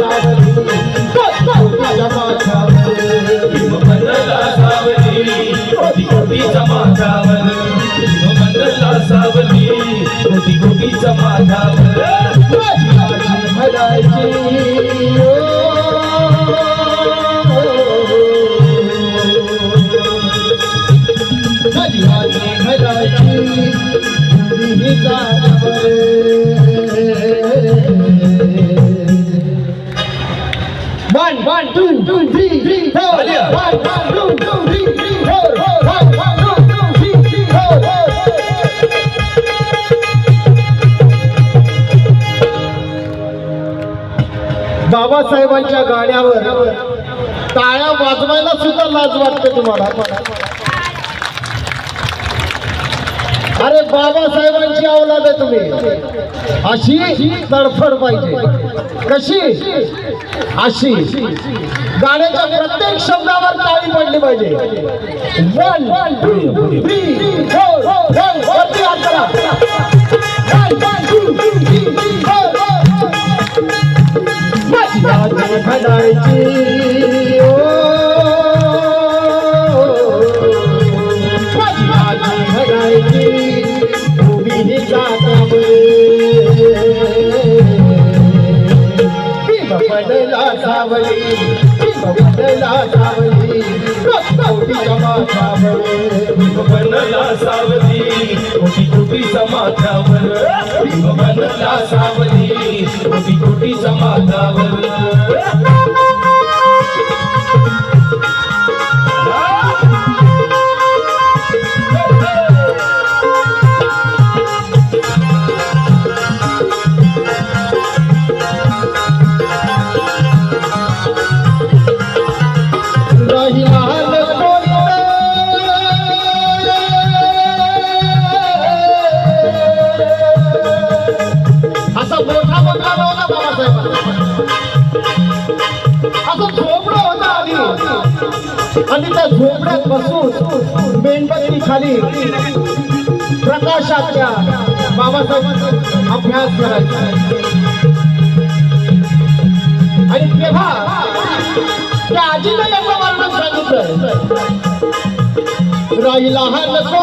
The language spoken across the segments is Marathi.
सावली बाबासाहेबांच्या गाण्यावर टाळ्या वाजवायला सुद्धा लाज वाटते तुम्हाला. अरे बाबासाहेबांची औलाद आहे तुम्ही. अशी तडफड पाहिजे. कशी? अशी. गाण्याच्या प्रत्येक शब्दावर ताळी पडली पाहिजे. One two three four one वरती हात करा. One one two three four माझी भीम पडला सावली भीम पडला सावली. कोटीच्या माथ्यावर भीमबंधला सावली कोटी कोटीच्या माथ्यावर बदला सावली कोटी कोटीच्या माथ्यावर मोठा मोठा नव्हता असं झोपडं होतं आधी आणि त्या झोपड्यात बसून मेणबत्ती खाली प्रकाशाच्या बाबासाहेब अभ्यास करायचा आणि तेव्हा त्या आजीनं याचं वर्णन सांगितलं. राहिला हा नको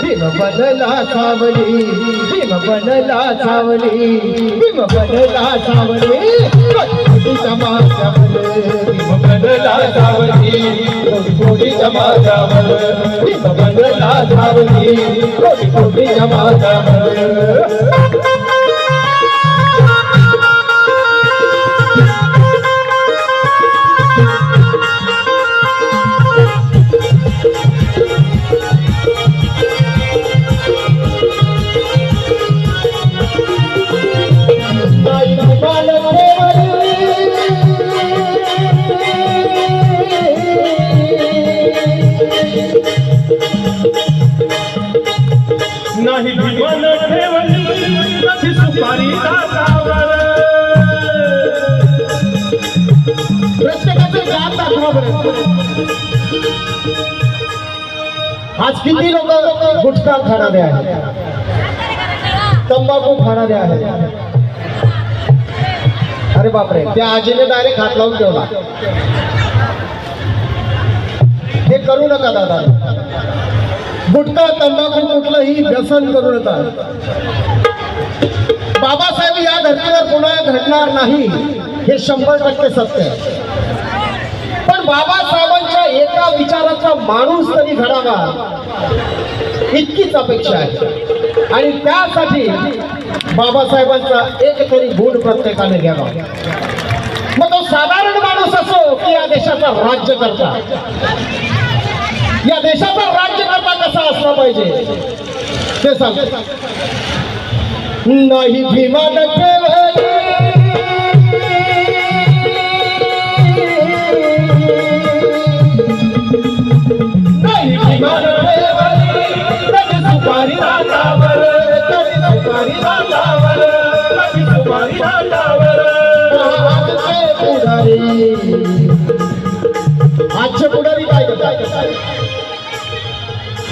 भीम बनला सावली भीम बनला सावली भीम बनला सावली. कोटीच्या माथ्यावर भीम बंधला सावली कोटी भीम सावली कोटी ठेवली कधी सुपारी दातावर प्रत्येकाचे जात दाखवा बरं आज किती लोक गुटखा खाणारे आहेत? तंबाखू खाणारे आहेत. अरे बापरे त्या आजीने डायरेक्ट हात लावून ठेवला. हे करू नका दादा. गुटखा तंबाखू कुठलंही व्यसन करू नका. बाबासाहेब या धर्तीवर पुन्हा घडणार नाही हे शंभर टक्के सत्य आहे. पण बाबासाहेबांच्या एका विचाराचा माणूस तरी घडावा इतकीच अपेक्षा आहे. आणि त्यासाठी बाबासाहेबांचा एक तरी गुण प्रत्येकाने घ्यावा. मग तो साधारण माणूस असो की या देशाचा राज्यकर्ता या देशाचा राज्य असला पाहिजे. ते सांग. नाही भीमान नाही सुपारी सुपारी आजचे पुढारी काय करतात?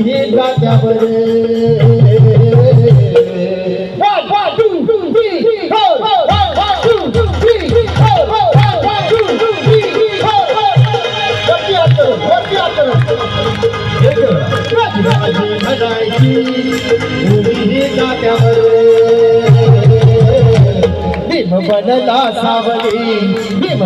Singing back up One, one, two, two, three, four, four, one, one, two, two, three, four, four, one, one, two, two, three, four, four. What you after? What you after? Raji Bhadai Ji, Umi Hita Kyamare. Bim Bim